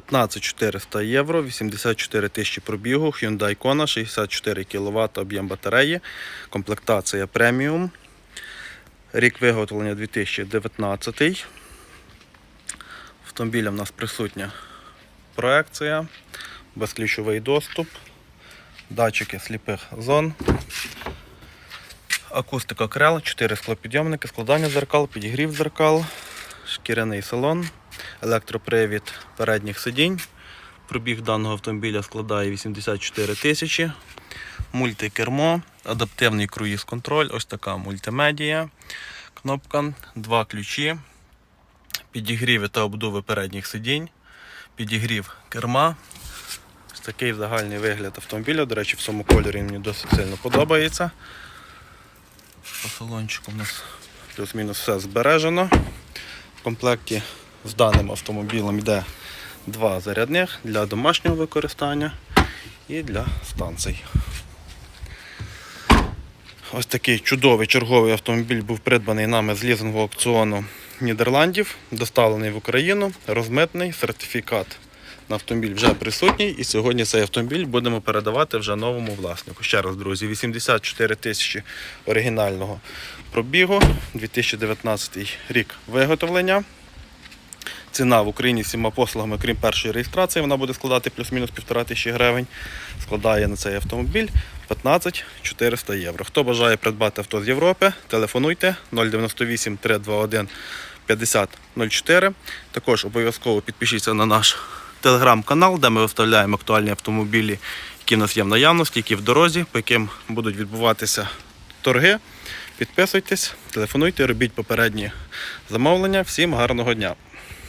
15 400 євро, 84 тисячі пробігу, Hyundai Kona, 64 кВт об'єм батареї, комплектація преміум. Рік виготовлення 2019. Автомобіля в нас присутня проекція, безключовий доступ, датчики сліпих зон, акустика крел, 4 склопідйомники, складання зеркал, підігрів зеркал, шкіряний салон, електропривід передніх сидінь. Пробіг даного автомобіля складає 84 тисячі. Мультикермо, адаптивний круїз-контроль, ось така мультимедія, кнопка, два ключі, підігріви та обдуви передніх сидінь, підігрів керма. Ось такий загальний вигляд автомобіля. До речі, в цьому кольорі мені досить сильно подобається. По салончику у нас плюс-мінус все збережено. В комплекті з даним автомобілем йде два зарядних для домашнього використання і для станцій. Ось такий чудовий черговий автомобіль був придбаний нами з лізингового аукціону Нідерландів, доставлений в Україну, розмитний сертифікат на автомобіль вже присутній. І сьогодні цей автомобіль будемо передавати вже новому власнику. Ще раз, друзі, 84 тисячі оригінального пробігу, 2019 рік виготовлення. Ціна в Україні всіма послугами, крім першої реєстрації, вона буде складати плюс-мінус півтора тисячі гривень. Складає на цей автомобіль 15 400 євро. Хто бажає придбати авто з Європи, телефонуйте 098 321 50 04. Також обов'язково підпишіться на наш телеграм-канал, де ми виставляємо актуальні автомобілі, які в нас є в наявності, які в дорозі, по яким будуть відбуватися торги. Підписуйтесь, телефонуйте, робіть попередні замовлення. Всім гарного дня!